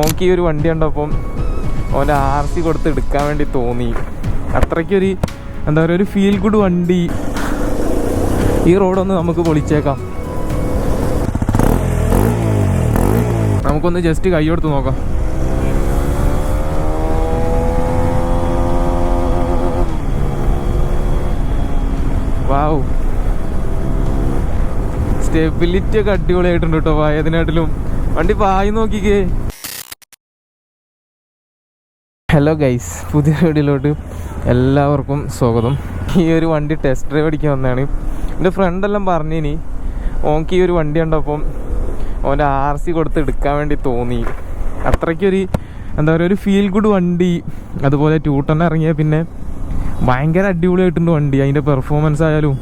നോക്കി ഒരു വണ്ടി കണ്ടപ്പം ഓന്റെ ആർ സി കൊടുത്ത് എടുക്കാൻ വേണ്ടി തോന്നി. അത്രയ്ക്കൊരു എന്താ പറയുക ഒരു ഫീൽ ഗുഡ് വണ്ടി. ഈ റോഡൊന്ന് നമുക്ക് പൊളിച്ചേക്കാം. നമുക്കൊന്ന് ജസ്റ്റ് കൈ കൊടുത്ത് നോക്കാം. വാവ് സ്റ്റെബിലിറ്റി ഒക്കെ അടിപൊളിയായിട്ടുണ്ട് കേട്ടോ പായതിനാട്ടിലും വണ്ടി പായി നോക്കിക്കേ. ഹലോ ഗൈസ് പുതിയ വീഡിയോയിലോട്ട് എല്ലാവർക്കും സ്വാഗതം. ഈ ഒരു വണ്ടി ടെസ്റ്റ് ഡ്രൈവ് അടിക്കാൻ വന്നതാണ്. എന്റെ ഫ്രണ്ടെല്ലാം പറഞ്ഞിനി ഓൻക്ക് ഈ ഒരു വണ്ടി കണ്ടപ്പം ഓന്റെ ആർ സി കൊടുത്ത് എടുക്കാൻ വേണ്ടി തോന്നി. അത്രയ്ക്കൊരു എന്താ പറയുക ഒരു ഫീൽ ഗുഡ് വണ്ടി. അതുപോലെ ടൂട്ടൺ ഇറങ്ങിയ പിന്നെ ഭയങ്കര അടിപൊളിയായിട്ടുണ്ട് വണ്ടി. അതിന്റെ പെർഫോമൻസ് ആയാലും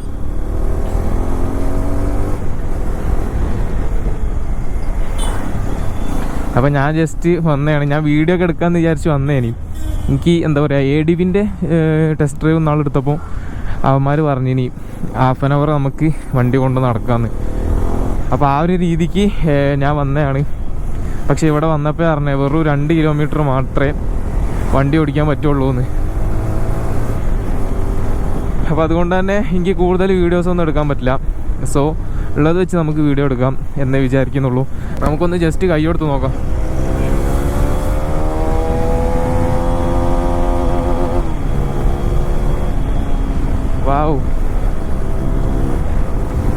അപ്പം ഞാൻ ജസ്റ്റ് വന്നതാണ്. ഞാൻ വീഡിയോ ഒക്കെ എടുക്കാമെന്ന് വിചാരിച്ച് വന്നേനി. എനിക്ക് എന്താ പറയുക എ ഡിവിന്റെ ടെസ്റ്റ് ഡ്രൈവ് നാളെ എടുത്തപ്പോൾ അവന്മാർ പറഞ്ഞിനി ഹാഫ് ആൻ അവർ നമുക്ക് വണ്ടി കൊണ്ട് നടക്കാമെന്ന് അപ്പോൾ ആ ഒരു രീതിക്ക് ഞാൻ വന്നതാണ്. പക്ഷേ ഇവിടെ വന്നപ്പോൾ അറിഞ്ഞത് വെറും രണ്ട് കിലോമീറ്റർ മാത്രമേ വണ്ടി ഓടിക്കാൻ പറ്റുള്ളൂ എന്ന് അപ്പോൾ അതുകൊണ്ട് തന്നെ എനിക്ക് കൂടുതൽ വീഡിയോസ് ഒന്നും എടുക്കാൻ പറ്റില്ല. സോ ഉള്ളത് വെച്ച് നമുക്ക് വീഡിയോ എടുക്കാം എന്നേ വിചാരിക്കുന്നുള്ളൂ. നമുക്കൊന്ന് ജസ്റ്റ് കൈ കൊടുത്ത് നോക്കാം. വാവ്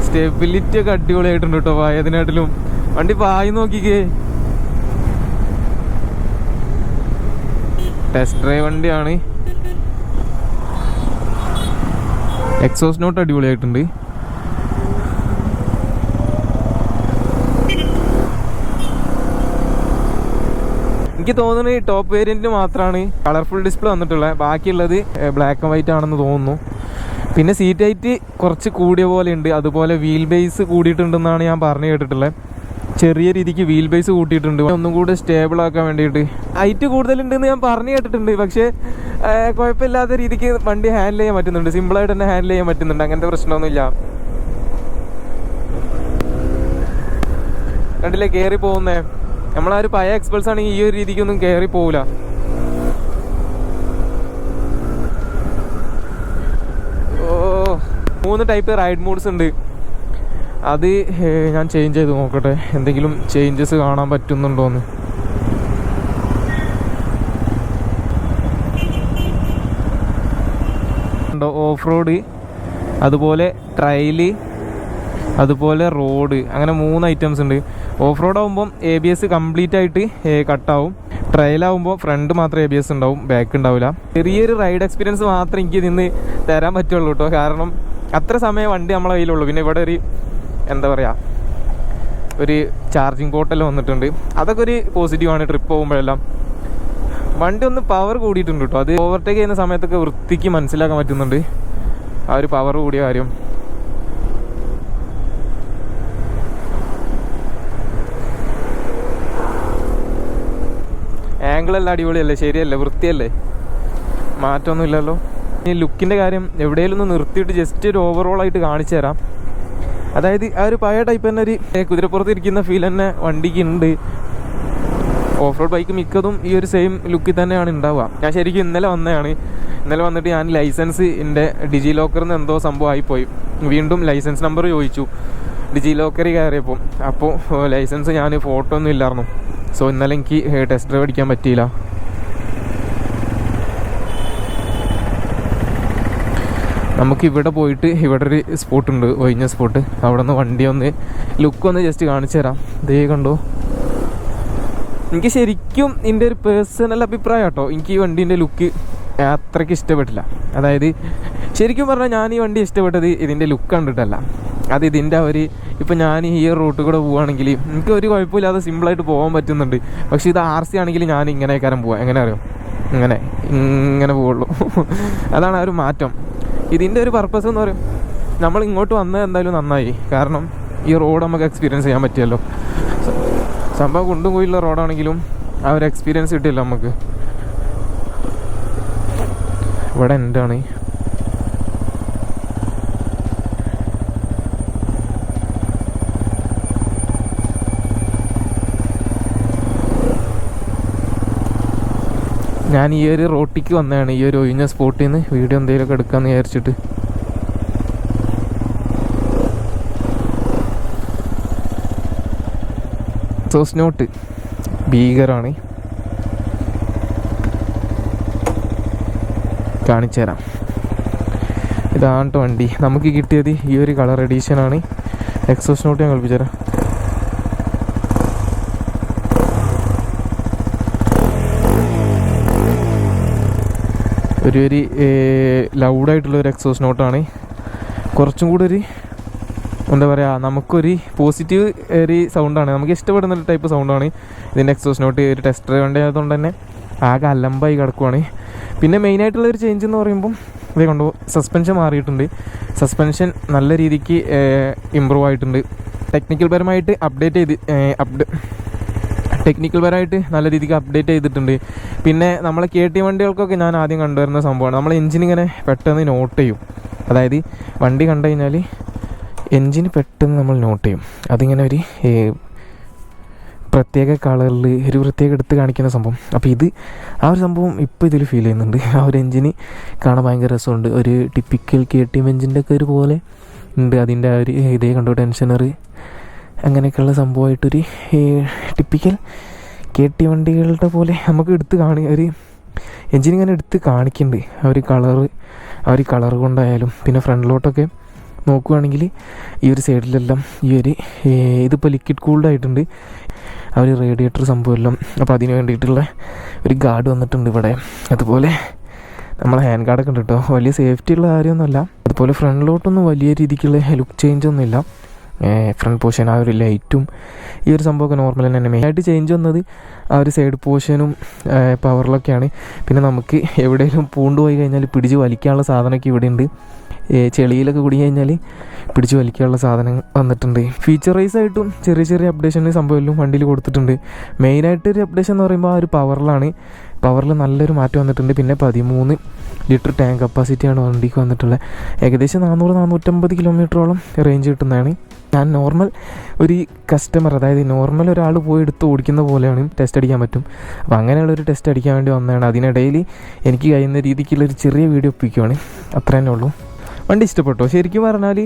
സ്റ്റെബിലിറ്റി ഒക്കെ അടിപൊളിയായിട്ടുണ്ട് കേട്ടോ പായതിനാട്ടിലും വണ്ടി പായി നോക്കിക്കേ. ടെസ്റ്റ് ഡ്രൈവ് വണ്ടിയാണ്. എക്സോസ് നോട്ട് അടിപൊളിയായിട്ടുണ്ട്. എനിക്ക് തോന്നുന്നത് ടോപ്പ് വേരിയന്റിന് മാത്രമാണ് കളർഫുൾ ഡിസ്പ്ലേ വന്നിട്ടുള്ളത് ബാക്കിയുള്ളത് ബ്ലാക്ക് ആൻഡ് വൈറ്റ് ആണെന്ന് തോന്നുന്നു. പിന്നെ സീറ്റ് ഹൈറ്റ് കുറച്ച് കൂടിയ പോലെ ഉണ്ട് അതുപോലെ വീൽ ബേസ് കൂടിയിട്ടുണ്ടെന്നാണ് ഞാൻ പറഞ്ഞു കേട്ടിട്ടുള്ളത് ചെറിയ രീതിക്ക് വീൽ ബേസ് കൂട്ടിയിട്ടുണ്ട്. ഒന്നും കൂടെ സ്റ്റേബിൾ ആക്കാൻ വേണ്ടിയിട്ട്. ഹൈറ്റ് കൂടുതലുണ്ടെന്ന് ഞാൻ പറഞ്ഞു കേട്ടിട്ടുണ്ട്. പക്ഷേ കുഴപ്പമില്ലാത്ത രീതിക്ക് വണ്ടി ഹാൻഡിൽ ചെയ്യാൻ പറ്റുന്നുണ്ട്. സിമ്പിളായിട്ട് തന്നെ ഹാൻഡിൽ ചെയ്യാൻ പറ്റുന്നുണ്ട്. അങ്ങനത്തെ പ്രശ്നമൊന്നുമില്ല. കണ്ടില്ലേ കയറി പോകുന്നേ? നമ്മളാ ഒരു പഴയ എക്സ്പൾസ് ആണെങ്കിൽ ഈ ഒരു രീതിക്കൊന്നും കയറി പോവില്ല ഓ മൂന്ന് ടൈപ്പ് റൈഡ് മോഡ്സ് ഉണ്ട്. അത് ഞാൻ ചേഞ്ച് ചെയ്ത് നോക്കട്ടെ. എന്തെങ്കിലും ചേഞ്ചസ് കാണാൻ പറ്റുന്നുണ്ടോന്ന്? ഓഫ് റോഡ് അതുപോലെ ട്രയൽ അതുപോലെ റോഡ് അങ്ങനെ മൂന്ന് ഐറ്റംസ് ഉണ്ട്. ഓഫ് റോഡ് ആകുമ്പം എ ബി എസ് കംപ്ലീറ്റ് ആയിട്ട് കട്ടാവും. ട്രയൽ ആകുമ്പോൾ ഫ്രണ്ട് മാത്രമേ എ ബി എസ് ഉണ്ടാവും ബാക്ക് ഉണ്ടാവില്ല ചെറിയൊരു റൈഡ് എക്സ്പീരിയൻസ് മാത്രമേ എനിക്ക് നിന്ന് തരാൻ പറ്റുള്ളൂ കേട്ടോ കാരണം അത്ര സമയം വണ്ടി നമ്മളെ കയ്യിലുള്ളൂ. പിന്നെ ഇവിടെ ഒരു എന്താ പറയുക ഒരു ചാർജിങ് പോർട്ടെല്ലാം വന്നിട്ടുണ്ട്. അതൊക്കെ ഒരു പോസിറ്റീവാണ് ട്രിപ്പ് പോകുമ്പോഴെല്ലാം. വണ്ടി ഒന്ന് പവർ കൂടിയിട്ടുണ്ട് കേട്ടോ അത് ഓവർടേക്ക് ചെയ്യുന്ന സമയത്തൊക്കെ വൃത്തിക്ക് മനസ്സിലാക്കാൻ പറ്റുന്നുണ്ട്. ആ ഒരു പവർ കൂടിയ കാര്യം. ആംഗിൾ എല്ലാം അടിപൊളിയല്ലേ? ശരിയല്ലേ? വൃത്തിയല്ലേ? മാറ്റമൊന്നും ഇല്ലല്ലോ ഈ ലുക്കിന്റെ കാര്യം എവിടെയെങ്കിലും ഒന്ന് നിർത്തിയിട്ട് ജസ്റ്റ് ഒരു ഓവറോൾ ആയിട്ട് കാണിച്ചു തരാം. അതായത് ആ ഒരു പഴയ ടൈപ്പ് തന്നെ ഒരു കുതിരപ്പുറത്ത് ഇരിക്കുന്ന ഫീൽ തന്നെ വണ്ടിക്ക് ഉണ്ട്. ഓഫ് റോഡ് ബൈക്ക് മിക്കതും ഈ ഒരു സെയിം ലുക്കിൽ തന്നെയാണ് ഉണ്ടാവുക. ഞാൻ ശരിക്കും ഇന്നലെ വന്നതാണ്. ഇന്നലെ വന്നിട്ട് ഞാൻ ലൈസൻസ് എന്റെ ഡിജി ലോക്കറിൽ നിന്ന് എന്തോ സംഭവം ആയിപ്പോയി. വീണ്ടും ലൈസൻസ് നമ്പർ ചോദിച്ചു. ഡിജി ലോക്കറിൽ കയറിയപ്പോൾ അപ്പോൾ ലൈസൻസ് ഞാൻ ഫോട്ടോ ഒന്നും ഇല്ലായിരുന്നു. സോ ഇന്നലെ എനിക്ക് ടെസ്റ്റ് ഡ്രൈവ് അടിക്കാൻ പറ്റിയില്ല. നമുക്ക് ഇവിടെ പോയിട്ട് ഇവിടെ ഒരു സ്പോട്ട് ഉണ്ട് ഒഴിഞ്ഞ സ്പോട്ട് അവിടെ നിന്ന് വണ്ടി ഒന്ന് ലുക്ക് ഒന്ന് ജസ്റ്റ് കാണിച്ചു തരാം. ദേ കണ്ടോ? എനിക്ക് ശരിക്കും എന്റെ ഒരു പേഴ്സണൽ അഭിപ്രായം കേട്ടോ എനിക്ക് ഈ വണ്ടീന്റെ ലുക്ക് അത്രയ്ക്ക് ഇഷ്ടപ്പെട്ടില്ല. അതായത് ശരിക്കും പറഞ്ഞാൽ ഞാൻ ഈ വണ്ടി ഇഷ്ടപ്പെട്ടത് ഇതിന്റെ ലുക്ക് കണ്ടിട്ടല്ല. അത് ഇതിന്റെ ഒരു ഇപ്പം ഞാൻ ഈ റൂട്ട് കൂടെ പോവുകയാണെങ്കിൽ എനിക്ക് ഒരു കുഴപ്പമില്ലാതെ സിമ്പിളായിട്ട് പോകാൻ പറ്റുന്നുണ്ട്. പക്ഷേ ഇത് ആർ സി ആണെങ്കിൽ ഞാൻ ഇങ്ങനെ കാരം പോവാം. എങ്ങനെ അറിയാം? ഇങ്ങനെ ഇങ്ങനെ പോവുള്ളൂ. അതാണ് ആ ഒരു മാറ്റം. ഇതിന്റെ ഒരു പർപ്പസ് എന്ന് പറയും നമ്മൾ ഇങ്ങോട്ട് വന്നത് എന്തായാലും നന്നായി. കാരണം ഈ റോഡ് നമുക്ക് എക്സ്പീരിയൻസ് ചെയ്യാൻ പറ്റിയല്ലോ. സംഭവം കുണ്ടും കുയിലുള്ള റോഡാണെങ്കിലും ആ ഒരു എക്സ്പീരിയൻസ് കിട്ടിയല്ലോ നമുക്ക്. ഇവിടെ എന്താണ്? ഞാൻ ഈ ഒരു റോട്ടിക്ക് വന്നതാണ് ഈ ഒരു ഒഴിഞ്ഞ സ്പോട്ടിൽ നിന്ന് വീഡിയോ എന്തെങ്കിലുമൊക്കെ എടുക്കാമെന്ന് വിചാരിച്ചിട്ട്. സോസ് നോട്ട് ഭീകരമാണ് കാണിച്ചു തരാം ഇതാണ് വണ്ടി. നമുക്ക് കിട്ടിയത് ഈ ഒരു കളർ എഡീഷനാണ് എക്സോസ് നോട്ട് ഞാൻ കളിപ്പിച്ചു തരാം ഒരു ഒരു ലൗഡായിട്ടുള്ള ഒരു എക്സോസ് നോട്ടാണ് കുറച്ചും കൂടെ ഒരു എന്താ പറയുക നമുക്കൊരു പോസിറ്റീവ് ഒരു സൗണ്ടാണ് നമുക്ക് ഇഷ്ടപ്പെടുന്ന ഒരു ടൈപ്പ് സൗണ്ടാണ് ഇതിന്റെ എക്സോസ് നോട്ട് ഒരു ടെസ്റ്റർ വണ്ടി ആയതുകൊണ്ട് തന്നെ ആകെ അലമ്പായി കിടക്കുവാണ്. പിന്നെ മെയിനായിട്ടുള്ള ഒരു ചേഞ്ച് എന്ന് പറയുമ്പം ഇതേ കണ്ടു സസ്പെൻഷൻ മാറിയിട്ടുണ്ട്. സസ്പെൻഷൻ നല്ല രീതിക്ക് ഇമ്പ്രൂവ് ആയിട്ടുണ്ട്. ടെക്നിക്കൽ പരമായിട്ട് അപ്ഡേറ്റ് ചെയ്ത് അപ്ഡേ ടെക്നിക്കൽ പരമായിട്ട് നല്ല രീതിക്ക് അപ്ഡേറ്റ് ചെയ്തിട്ടുണ്ട്. പിന്നെ നമ്മളെ കെ ടി വണ്ടികൾക്കൊക്കെ ഞാൻ ആദ്യം കണ്ടുവരുന്ന സംഭവമാണ്. നമ്മൾ എഞ്ചിൻ ഇങ്ങനെ പെട്ടെന്ന് നോട്ട് ചെയ്യും. അതായത് വണ്ടി കണ്ടു കഴിഞ്ഞാൽ എഞ്ചിൻ പെട്ടെന്ന് നമ്മൾ നോട്ട് ചെയ്യും. അതിങ്ങനെ ഒരു പ്രത്യേക കളറിൽ ഒരു പ്രത്യേക എടുത്ത് കാണിക്കുന്ന സംഭവം. അപ്പോൾ ഇത് ആ ഒരു സംഭവം ഇപ്പോൾ ഇതിൽ ഫീൽ ചെയ്യുന്നുണ്ട്. ആ ഒരു എൻജിന് കാണാൻ ഭയങ്കര രസമുണ്ട്. ഒരു ടിപ്പിക്കൽ കെ ടി എം എൻജിന്റെ ഒക്കെ ഒരു പോലെ ഉണ്ട്. അതിന്റെ ആ ഒരു ഇതേ കണ്ടു ടെൻഷനർ അങ്ങനെയൊക്കെയുള്ള സംഭവമായിട്ടൊരു ടിപ്പിക്കൽ കെ ടി വണ്ടികളുടെ പോലെ നമുക്ക് എടുത്ത് കാണി ഒരു എൻജിൻ ഇങ്ങനെ എടുത്ത് കാണിക്കുന്നുണ്ട് ആ ഒരു കളറ് ആ ഒരു കളർ കൊണ്ടായാലും. പിന്നെ ഫ്രണ്ടിലോട്ടൊക്കെ നോക്കുകയാണെങ്കിൽ ഈ ഒരു സൈഡിലെല്ലാം ഈ ഒരു ഇതിപ്പോൾ ലിക്വിഡ് കൂൾഡ് ആയിട്ടുണ്ട്. ആ ഒരു റേഡിയേറ്റർ സംഭവമെല്ലാം. അപ്പോൾ അതിന് വേണ്ടിയിട്ടുള്ള ഒരു ഗാർഡ് വന്നിട്ടുണ്ട് ഇവിടെ. അതുപോലെ നമ്മളെ ഹാൻഡ് ഗാർഡൊക്കെ ഉണ്ട് കേട്ടോ വലിയ സേഫ്റ്റി ഉള്ള കാര്യമൊന്നുമല്ല. അതുപോലെ ഫ്രണ്ടിലോട്ടൊന്നും വലിയ രീതിക്കുള്ള ലുക്ക് ചേഞ്ച് ഒന്നുമില്ല. ഫ്രണ്ട് പോർഷൻ ആ ഒരു ലൈറ്റും ഈ ഒരു സംഭവമൊക്കെ നോർമൽ തന്നെ മെയിനായിട്ട് ചേഞ്ച് വന്നത് ആ ഒരു സൈഡ് പോർഷനും പവറിലൊക്കെയാണ് പിന്നെ നമുക്ക് എവിടെയെങ്കിലും പൂണ്ട് പോയി കഴിഞ്ഞാൽ പിടിച്ച് വലിക്കാനുള്ള സാധനമൊക്കെ ഇവിടെ ഉണ്ട് ചെളിയിലൊക്കെ കുടി കഴിഞ്ഞാൽ പിടിച്ച് വലിക്കാനുള്ള സാധനം വന്നിട്ടുണ്ട്. ഫീച്ചർ വൈസ് ആയിട്ടും ചെറിയ ചെറിയ അപ്ഡേഷൻ സംഭവമെല്ലാം വണ്ടിയിൽ കൊടുത്തിട്ടുണ്ട്. മെയിനായിട്ട് ഒരു അപ്ഡേഷൻ എന്ന് പറയുമ്പോൾ ആ ഒരു പവറിലാണ് പവറിൽ നല്ലൊരു മാറ്റം വന്നിട്ടുണ്ട്. പിന്നെ പതിമൂന്ന് ലിറ്റർ ടാങ്ക് കപ്പാസിറ്റിയാണ് വണ്ടിക്ക് വന്നിട്ടുള്ളത്. ഏകദേശം നാനൂറ് നാനൂറ്റമ്പത് കിലോമീറ്ററോളം റേഞ്ച് കിട്ടുന്നതാണ്. ഞാൻ നോർമൽ ഒരു കസ്റ്റമർ അതായത് നോർമൽ ഒരാൾ പോയി എടുത്ത് ഓടിക്കുന്ന പോലെയാണ് ടെസ്റ്റ് അടിക്കാൻ പറ്റും. അപ്പോൾ അങ്ങനെയുള്ള ഒരു ടെസ്റ്റ് അടിക്കാൻ വേണ്ടി വന്നതാണ്. അതിനിടയിൽ എനിക്ക് കഴിയുന്ന രീതിക്കുള്ള ഒരു ചെറിയ വീഡിയോ ഒപ്പിക്കുവാണ്. അത്ര തന്നെ ഉള്ളൂ. വണ്ടി ഇഷ്ടപ്പെട്ടോ? ശരിക്കും പറഞ്ഞാൽ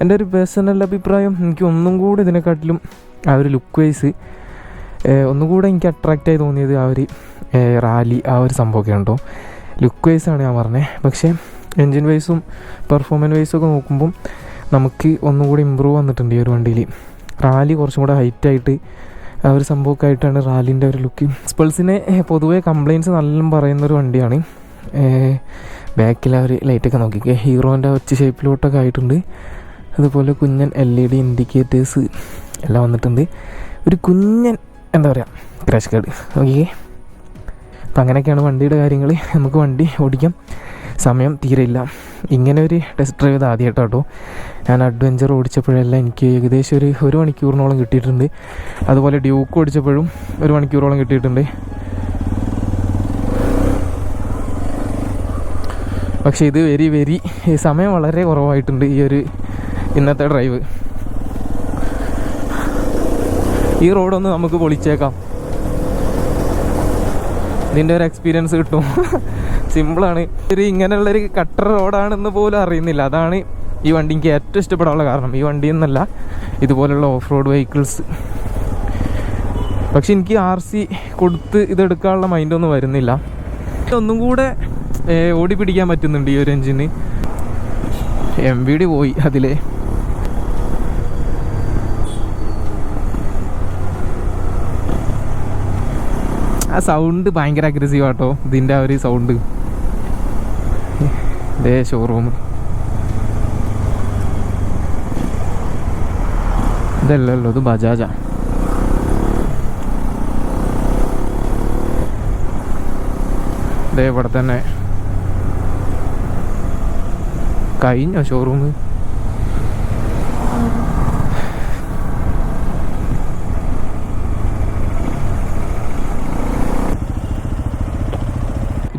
എന്റെ ഒരു പേഴ്സണൽ അഭിപ്രായം എനിക്ക് ഒന്നും കൂടി ഇതിനെക്കാട്ടിലും ആ ഒരു ലുക്ക് വൈസ് ഒന്നും കൂടെ എനിക്ക് അട്രാക്റ്റായി തോന്നിയത് ആ ഒരു റാലി ആ ഒരു സംഭവമൊക്കെ ഉണ്ടോ ലുക്ക് വൈസാണ് ഞാൻ പറഞ്ഞത് പക്ഷേ എൻജിൻ വൈസും പെർഫോമൻസ് വൈസും ഒക്കെ നോക്കുമ്പം നമുക്ക് ഒന്നും കൂടി ഇമ്പ്രൂവ് വന്നിട്ടുണ്ട് ഈ ഒരു വണ്ടിയിൽ. റാലി കുറച്ചും കൂടെ ഹൈറ്റായിട്ട് ആ ഒരു സംഭവമൊക്കെ ആയിട്ടാണ് റാലിന്റെ ഒരു ലുക്ക് സ്പൾസിനെ പൊതുവേ കംപ്ലയിൻസ് നല്ലോണം പറയുന്നൊരു വണ്ടിയാണ്. ബാക്കിൽ ആ ഒരു ലൈറ്റൊക്കെ നോക്കിക്കേ. ഹീറോന്റെ ഒച്ച ഷേപ്പിലോട്ടൊക്കെ ആയിട്ടുണ്ട്. അതുപോലെ കുഞ്ഞൻ എൽ ഇ ഡി ഇൻഡിക്കേറ്റേഴ്സ് എല്ലാം വന്നിട്ടുണ്ട്. ഒരു കുഞ്ഞൻ എന്താ പറയുക ക്രാഷ് കാർഡ് നോക്കിക്കേ. അപ്പം അങ്ങനെയൊക്കെയാണ് വണ്ടിയുടെ കാര്യങ്ങൾ. നമുക്ക് വണ്ടി ഓടിക്കാം. സമയം തീരെ ഇല്ല ഇങ്ങനെ ഒരു ടെസ്റ്റ് ഡ്രൈവ് ഇത് ആദ്യമായിട്ടോ കേട്ടോ ഞാൻ അഡ്വഞ്ചർ ഓടിച്ചപ്പോഴെല്ലാം എനിക്ക് ഏകദേശം ഒരു ഒരു മണിക്കൂറിനോളം കിട്ടിയിട്ടുണ്ട്. അതുപോലെ ഡ്യൂക്ക് ഓടിച്ചപ്പോഴും ഒരു മണിക്കൂറോളം കിട്ടിയിട്ടുണ്ട്. പക്ഷേ ഇത് വെരി വെരി സമയം വളരെ കുറവായിട്ടുണ്ട് ഈ ഒരു ഇന്നത്തെ ഡ്രൈവ് ഈ റോഡൊന്ന് നമുക്ക് പൊളിച്ചേക്കാം. ഇതിന്റെ ഒരു എക്സ്പീരിയൻസ് കിട്ടും. സിമ്പിളാണ് ഒരു ഇങ്ങനെയുള്ളൊരു കട്ടർ റോഡാണെന്ന് പോലും അറിയുന്നില്ല. അതാണ് ഈ വണ്ടി എനിക്ക് ഏറ്റവും ഇഷ്ടപ്പെടാനുള്ള കാരണം. ഈ വണ്ടി എന്നല്ല ഇതുപോലുള്ള ഓഫ് റോഡ് വെഹിക്കിൾസ് പക്ഷെ എനിക്ക് ആർ സി കൊടുത്ത് ഇതെടുക്കാനുള്ള മൈൻഡൊന്നും വരുന്നില്ല. ഒന്നും കൂടെ ഓടി പിടിക്കാൻ പറ്റുന്നുണ്ട് ഈ ഒരു എഞ്ചിന് എം വി ഡി പോയി അതിലെ. ആ സൗണ്ട് ഭയങ്കര അഗ്രസീവ് ആട്ടോ. ഇതിന്റെ ആ ഒരു സൗണ്ട് ഇതേ ഷോറൂം ഇതല്ലല്ലോ ഇത് ബജാജാ. ഇതേ ഇവിടെ തന്നെ കഴിഞ്ഞോ ഷോറൂം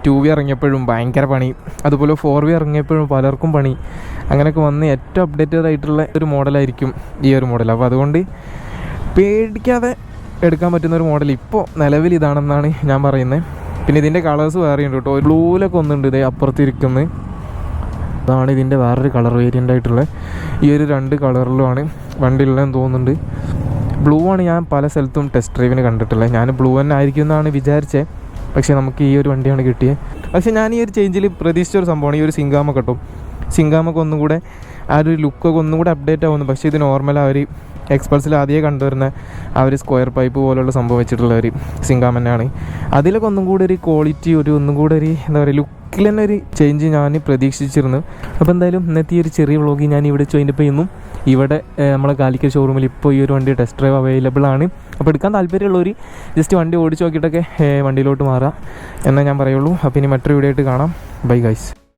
ടു വി ഇറങ്ങിയപ്പോഴും ഭയങ്കര പണി. അതുപോലെ ഫോർ വി ഇറങ്ങിയപ്പോഴും പലർക്കും പണി. അങ്ങനെയൊക്കെ വന്ന് ഏറ്റവും അപ്ഡേറ്റഡ് ആയിട്ടുള്ള ഒരു മോഡലായിരിക്കും ഈ ഒരു മോഡൽ അപ്പോൾ അതുകൊണ്ട് പേടിക്കാതെ എടുക്കാൻ പറ്റുന്ന ഒരു മോഡൽ ഇപ്പോൾ നിലവിൽ ഇതാണെന്നാണ് ഞാൻ പറയുന്നത് പിന്നെ ഇതിന്റെ കളേഴ്സ് വേറെ ഉണ്ട് കേട്ടോ. ബ്ലൂലൊക്കെ ഒന്നുണ്ട് ഇതേ അപ്പുറത്തിരിക്കുന്നത് അതാണ് ഇതിന്റെ വേറൊരു കളർ വേരിയന്റ് ആയിട്ടുള്ള ഈ ഒരു രണ്ട് കളറിലുമാണ് വണ്ടി ഉള്ളതെന്ന് തോന്നുന്നുണ്ട്. ബ്ലൂ ആണ് ഞാൻ പല സ്ഥലത്തും ടെസ്റ്റ് ഡ്രൈവിന് കണ്ടിട്ടുള്ളത്. ഞാൻ ബ്ലൂ തന്നെ ആയിരിക്കും എന്നാണ് വിചാരിച്ചത് പക്ഷേ നമുക്ക് ഈ ഒരു വണ്ടിയാണ് കിട്ടിയത് പക്ഷേ ഞാൻ ഈ ഒരു ചേഞ്ചിൽ പ്രതീക്ഷിച്ച ഒരു സംഭവമാണ്. ഈ ഒരു സിംഗാമ കിട്ടും. സിങ്കാമൊക്കെ ഒന്നും കൂടെ ആ ഒരു ലുക്കൊക്കെ ഒന്നും കൂടെ അപ്ഡേറ്റ് ആവുന്നു. പക്ഷേ ഇത് നോർമൽ ആ ഒരു എക്സ്പൾസിൽ ആദ്യമേ കണ്ടുവരുന്ന ആ ഒരു സ്ക്വയർ പൈപ്പ് പോലുള്ള സംഭവം വെച്ചിട്ടുള്ള ഒരു സിങ്കാം തന്നെയാണ്. അതിലൊക്കെ ഒന്നും കൂടെ ഒരു ക്വാളിറ്റി ഒരു ഒന്നും കൂടെ ഒരു എന്താ പറയുക ലുക്കിൽ തന്നെ ഒരു ചേഞ്ച് ഞാൻ പ്രതീക്ഷിച്ചിരുന്നു. അപ്പോൾ എന്തായാലും ഇന്നത്തെ ഈ ഒരു ചെറിയ വ്ളോഗ് ഞാൻ ഇവിടെ ചോദിച്ചപ്പോൾ ഇന്നും ഇവിടെ നമ്മളെ കാലിക്കറ്റ് ഷോറൂമിൽ ഇപ്പോൾ ഈ ഒരു വണ്ടി ടെസ്റ്റ് ഡ്രൈവ് അവൈലബിൾ ആണ്. അപ്പോൾ എടുക്കാൻ താല്പര്യമുള്ളവർ ജസ്റ്റ് വണ്ടി ഓടിച്ച് നോക്കിയിട്ടൊക്കെ വണ്ടിയിലോട്ട് മാറുക. എന്നേ ഞാൻ പറയുള്ളൂ. അപ്പോൾ ഇനി മറ്റൊരു വീഡിയോ ആയിട്ട് കാണാം. Bye guys